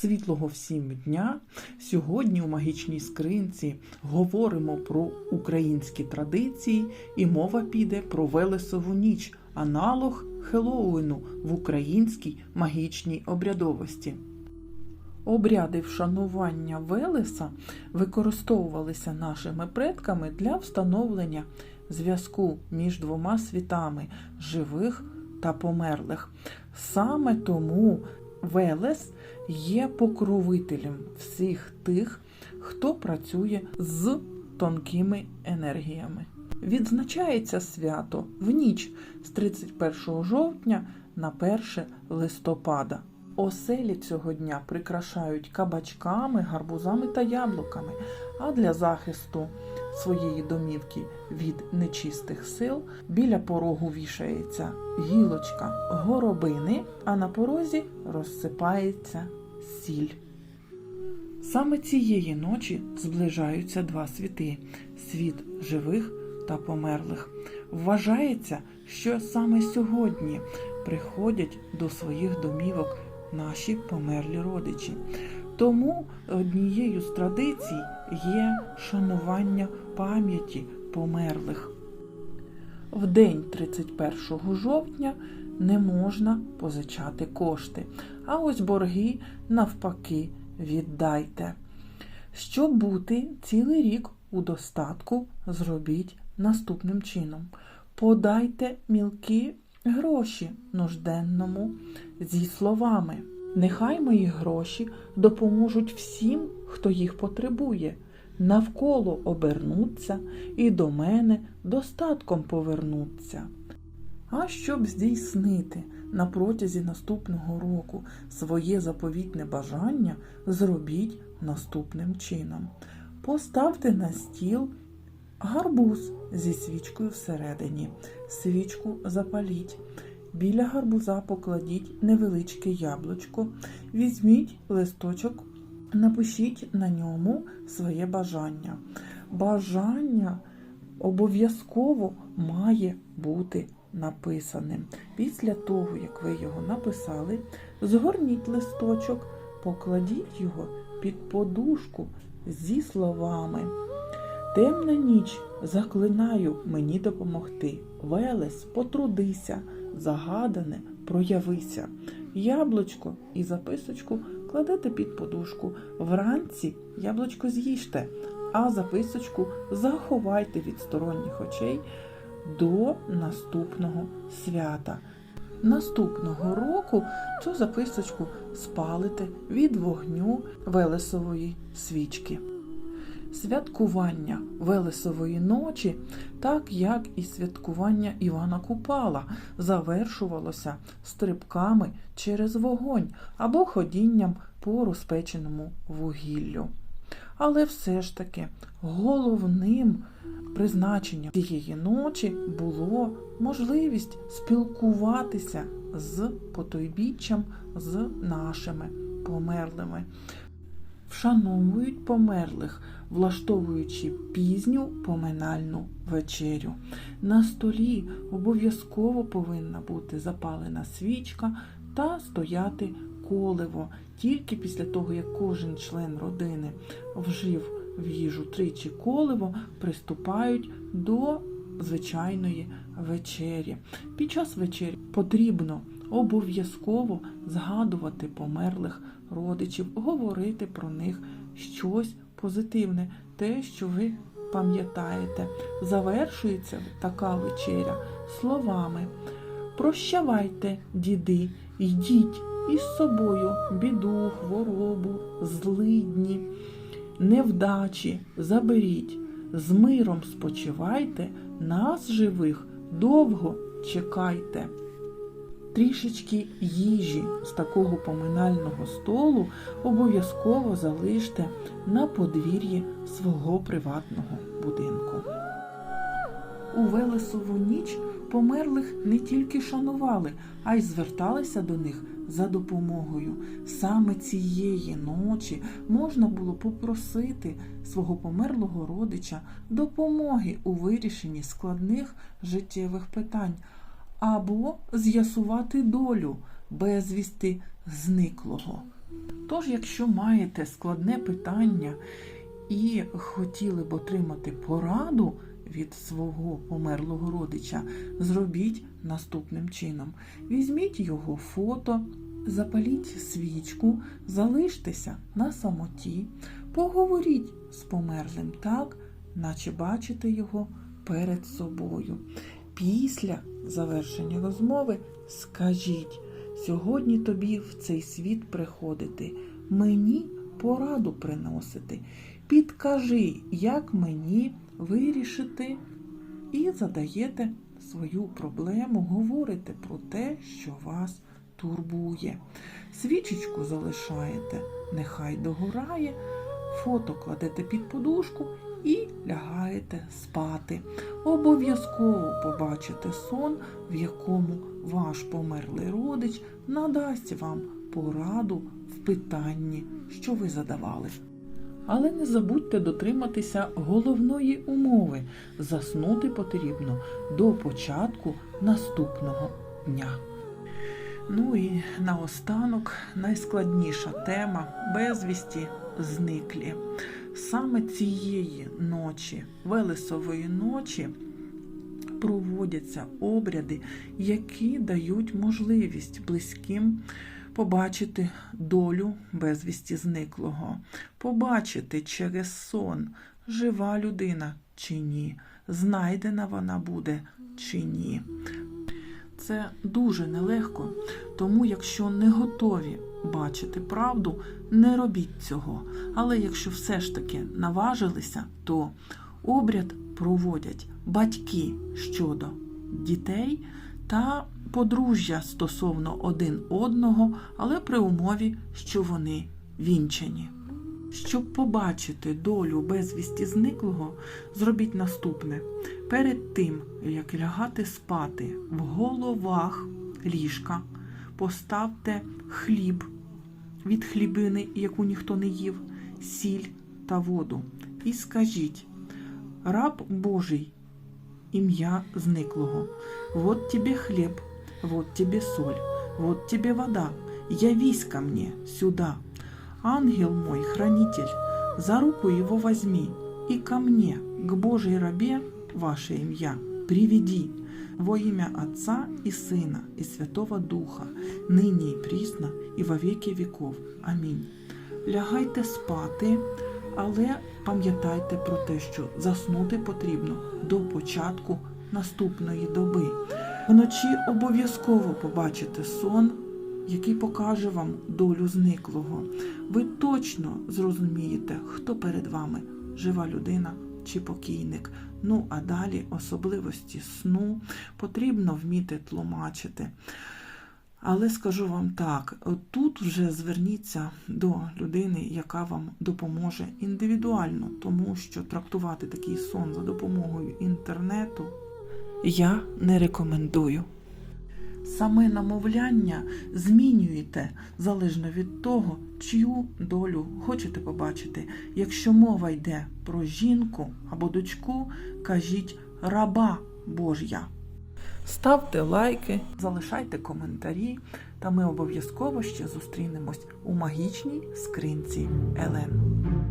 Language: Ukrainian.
Світлого всім дня! Сьогодні у магічній скринці говоримо про українські традиції, і мова піде про Велесову ніч, аналог Хеллоуіну в українській магічній обрядовості. Обряди вшанування Велеса використовувалися нашими предками для встановлення зв'язку між двома світами живих та померлих. Саме тому Велес є покровителем всіх тих, хто працює з тонкими енергіями. Відзначається свято в ніч з 31 жовтня на 1 листопада. Оселі цього дня прикрашають кабачками, гарбузами та яблуками, а для захисту своєї домівки від нечистих сил біля порогу вішається гілочка горобини, а на порозі розсипається сіль. Саме цієї ночі зближаються два світи світ живих та померлих. Вважається, що саме сьогодні приходять до своїх домівок наші померлі родичі. Тому однією з традицій є шанування пам'яті померлих. В день 31 жовтня не можна позичати кошти, а ось борги навпаки віддайте. Щоб бути цілий рік у достатку, зробіть наступним чином: подайте мілкі гроші нужденному зі словами. Нехай мої гроші допоможуть всім, хто їх потребує, навколо обернуться і до мене достатком повернуться. А щоб здійснити на протязі наступного року своє заповітне бажання, зробіть наступним чином. Поставте на стіл гарбуз зі свічкою всередині, свічку запаліть. Біля гарбуза покладіть невеличке яблучко, візьміть листочок, напишіть на ньому своє бажання. Бажання обов'язково має бути написаним. Після того, як ви його написали, згорніть листочок, покладіть його під подушку зі словами. Темна ніч заклинаю мені допомогти. Велес, потрудися, загадане, проявися. Яблучко і записочку кладете під подушку. Вранці яблучко з'їжте, а записочку заховайте від сторонніх очей до наступного свята. Наступного року цю записочку спалите від вогню Велесової свічки. Святкування Велесової ночі, так як і святкування Івана Купала, завершувалося стрибками через вогонь або ходінням по розпеченому вугіллю. Але все ж таки головним призначенням цієї ночі було можливість спілкуватися з потойбіччям, з нашими померлими. Вшановують померлих, влаштовуючи пізню поминальну вечерю. На столі обов'язково повинна бути запалена свічка та стояти коливо. Тільки після того, як кожен член родини вжив в їжу тричі коливо, приступають до звичайної вечері. Під час вечері потрібно обов'язково згадувати померлих родичів, говорити про них щось позитивне, те, що ви пам'ятаєте. Завершується така вечеря словами. Прощавайте, діди, йдіть із собою біду, хворобу, злидні, невдачі заберіть, з миром спочивайте, нас живих довго чекайте. Трішечки їжі з такого поминального столу обов'язково залиште на подвір'ї свого приватного будинку. У Велесову ніч померлих не тільки шанували, а й зверталися до них за допомогою. Саме цієї ночі можна було попросити свого померлого родича допомоги у вирішенні складних життєвих питань або з'ясувати долю безвісти зниклого. Тож, якщо маєте складне питання і хотіли б отримати пораду від свого померлого родича, зробіть наступним чином: візьміть його фото, запаліть свічку, залиштеся на самоті, поговоріть з померлим так, наче бачите його перед собою. Після завершення розмови скажіть, сьогодні тобі в цей світ приходити, мені пораду приносити. Підкажи, як мені вирішити, і задаєте свою проблему, говорите про те, що вас турбує. Свічечку залишаєте, нехай догорає, фото кладете під подушку і лягаєте спати. Обов'язково побачите сон, в якому ваш померлий родич надасть вам пораду в питанні, що ви задавали. Але не забудьте дотриматися головної умови. Заснути потрібно до початку наступного дня. Ну і наостанок найскладніша тема безвісті зниклі. Саме цієї ночі, Велесової ночі, проводяться обряди, які дають можливість близьким побачити долю безвісті зниклого, побачити через сон, жива людина чи ні, знайдена вона буде чи ні. Це дуже нелегко, тому якщо не готові бачити правду, не робіть цього. Але якщо все ж таки наважилися, то обряд проводять батьки щодо дітей та подружжя стосовно один одного, але при умові, що вони вінчані. Щоб побачити долю безвісті зниклого, зробіть наступне. Перед тим, як лягати спати в головах ліжка, поставте хліб від хлібини, яку ніхто не їв, сіль та воду. І скажіть: раб Божий, ім'я зниклого, вот тебе хліб, вот тебе соль, вот тебе вода, явись ко мне сюда. Ангел мой, хранитель, за руку его возьми и ко мне, к Божьей рабе, ваше имя, приведи во имя Отца и Сына и Святого Духа, нині і прісно, і во віки віков. Амінь. Лягайте спати, але пам'ятайте про те, що заснути потрібно до початку наступної доби. Вночі обов'язково побачите сон, який покаже вам долю зниклого. Ви точно зрозумієте, хто перед вами жива людина чи покійник. Ну, а далі особливості сну потрібно вміти тлумачити. Але скажу вам так: тут вже зверніться до людини, яка вам допоможе індивідуально, тому що трактувати такий сон за допомогою інтернету я не рекомендую. Саме намовляння змінюєте залежно від того, чию долю хочете побачити. Якщо мова йде про жінку або дочку, кажіть раба Божя. Ставте лайки, залишайте коментарі, та ми обов'язково ще зустрінемось у магічній скринці Елен.